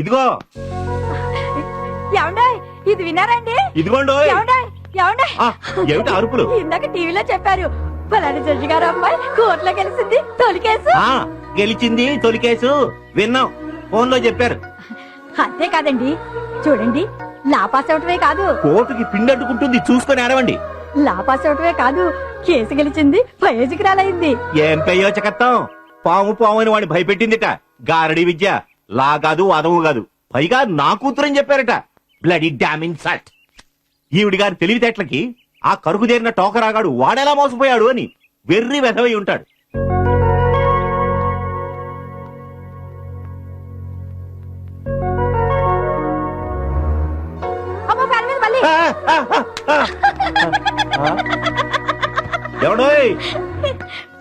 ఇదిగో. ఏమండాయ్ ఇది విన్నారండి ఇదిగోండి. ఏమండాయ్ ఏమిటి అరుపులు? ఇందాక టీవీలో చెప్పారు పలాని జడ్జి గారు అమ్మాయి కోర్టులో గెలిచింది తొలి కేసు. ఆ గెలిచింది తొలి కేసు. విన్నాం. ఫోన్లో చెప్పారు. అంతే కాదండి చూడండి లాపాస్ అవటమే కాదు. కోర్టుకి పిండట్టుకుంటుంది చూసుకొని ఆడవండి లాపాస్ అవటమే కాదు కేసు గెలిచింది ప్రయోజకురాలైంది ఏం పెయ్యోచకత్తం పాము పాము అని వాడిని భయపెట్టిందిట. గారడి విద్య. లా కాదు అదము కాదు. పైగా నా కూతురని చెప్పారట. బ్లడీ డామింగ్ సట్ ఈవిడి గారి తెలివితేటలకి ఆ కరుకు చేరిన టోకరాగాడు వాడెలా మోసపోయాడు అని వెర్రి వెధవై ఉంటాడు. ఆ, ఆ, ఆ. ఆ? ఎవడోయ్?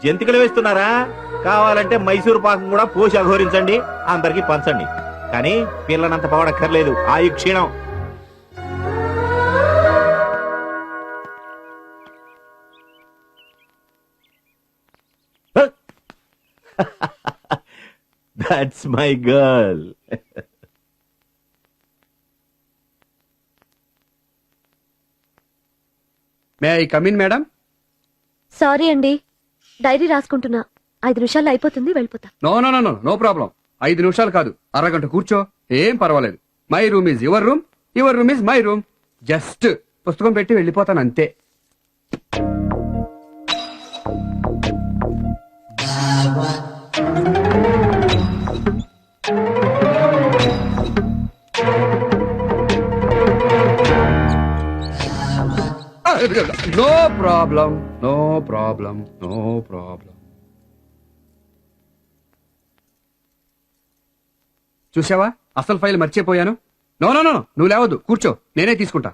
జంతికలు వేస్తున్నారా? కావాలంటే మైసూరు పాకం కూడా పోసి అఘోరించండి అందరికి పంచండి. కానీ పిల్లనంత పవడక్కర్లేదు ఆయు క్షీణం. That's my girl may I come in madam sorry అండి డైరీ రాసుకుంటున్నా. ఐదు నిమిషాల్లో అయిపోతుంది వెళ్ళిపోతా. No no no no no problem. ఐదు నిమిషాలు కాదు. అరగంట కూర్చో ఏం పర్వాలేదు. My room is your room your room is my room. Just పుస్తకం పెట్టి వెళ్ళిపోతాను అంతే. No problem no problem no problem. చూసావా అసలు ఫైల్ మర్చిపోయాను. No no no. నువ్వు లేవద్దు. కూర్చో. నేనే తీసుకుంటా.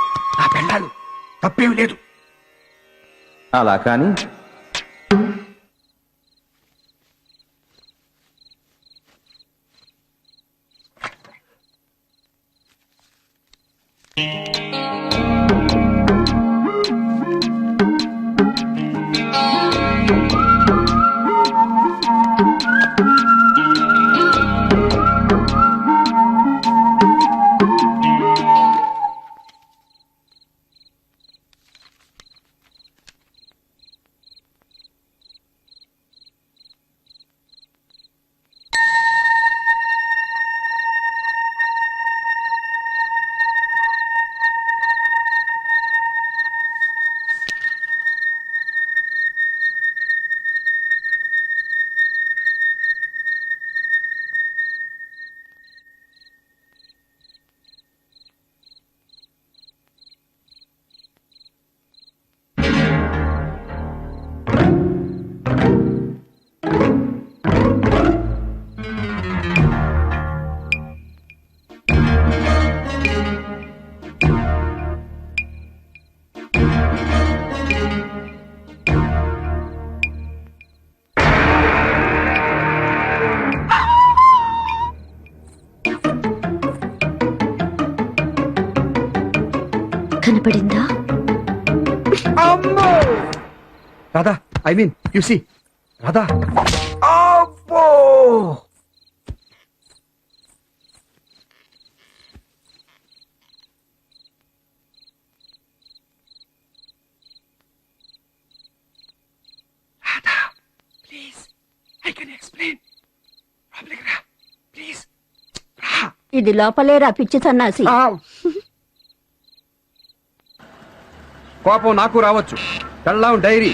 ఆ పెళ్ళాలు తప్పేమి లేదు. అలా కానీ Radha I mean you see. Radha. అబ్బో! Radha please I can explain. లోపలికి రా ప్లీజ్. రా. ఇది లోపలేరా పిచ్చి సన్నాసి. కోపం నాకు రావచ్చు. పెళ్ళాం డైరీ.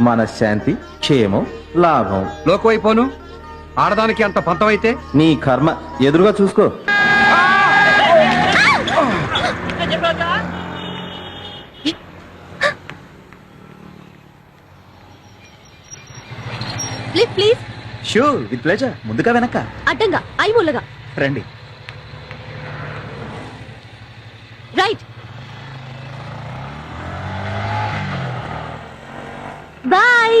మనశ్శాంతి క్షేమం లాభం. లోకువైపోను. ఆడదానికి అంత పంతమైతే? నీ కర్మ. ఎదురుగా చూసుకో. Please please sure with pleasure ముందుగా వెనక అడ్డంగా. ఐ మూలగా రండి రైట్ బాయ్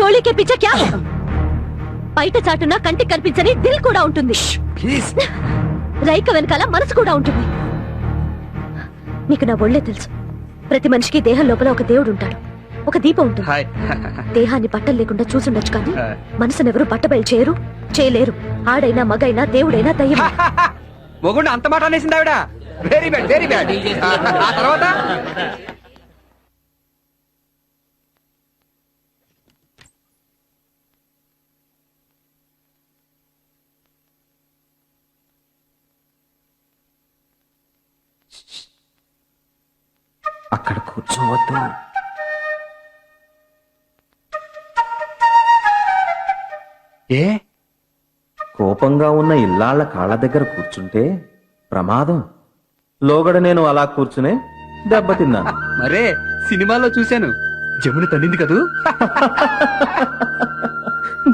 చోళీకే పిచ్చ క్యా? బయట చాటున కంటికి కనిపించని దిల్ కూడా ఉంటుంది. ప్లీజ్. రైక వెనకాల మనసు కూడా ఉంటుంది. నీకు నా ఒళ్ళే తెలుసు. ప్రతి మనిషికి దేహం లోపల ఒక దేవుడు ఉంటాడు. ఒక దీపం ఉంటుంది. దేహాన్ని బట్టలు లేకుండా చూసుండొచ్చు కానీ ఆ. మనసునెవరు బట్టబయలు చేయరు చేయలేరు. ఆడైనా మగైనా దేవుడైనా దయ్యం మొగుండు అంత మాట అనేసింది ఆవిడ. వెరీ బ్యాడ్ వెరీ బ్యాడ్ ఆ తర్వాత? అక్కడ కూర్చోవద్దు. ఏ? కోపంగా ఉన్న ఇల్లాళ్ళ కాళ్ళ దగ్గర కూర్చుంటే ప్రమాదం. లోగడ నేను అలా కూర్చునే దెబ్బతిన్నాను. మరే సినిమాలో చూశాను. జమున తల్లింది కదూ?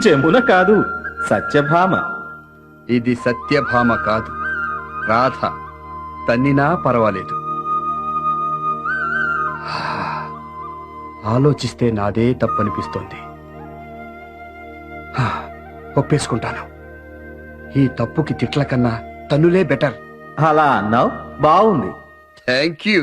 జమున కాదు సత్యభామ. ఇది సత్యభామ కాదు రాధ. తన్నినా పర్వాలేదు. ఆలోచిస్తే నాదే తప్పనిపిస్తోంది. ఒప్పేసుకుంటాను. ఈ తప్పుకి తిట్ల కన్నా తన్నులే బెటర్. అలా అన్నావు? బాగుంది థ్యాంక్ యూ.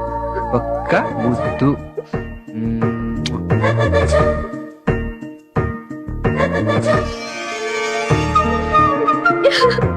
ఒక్క ముద్దు Yeah.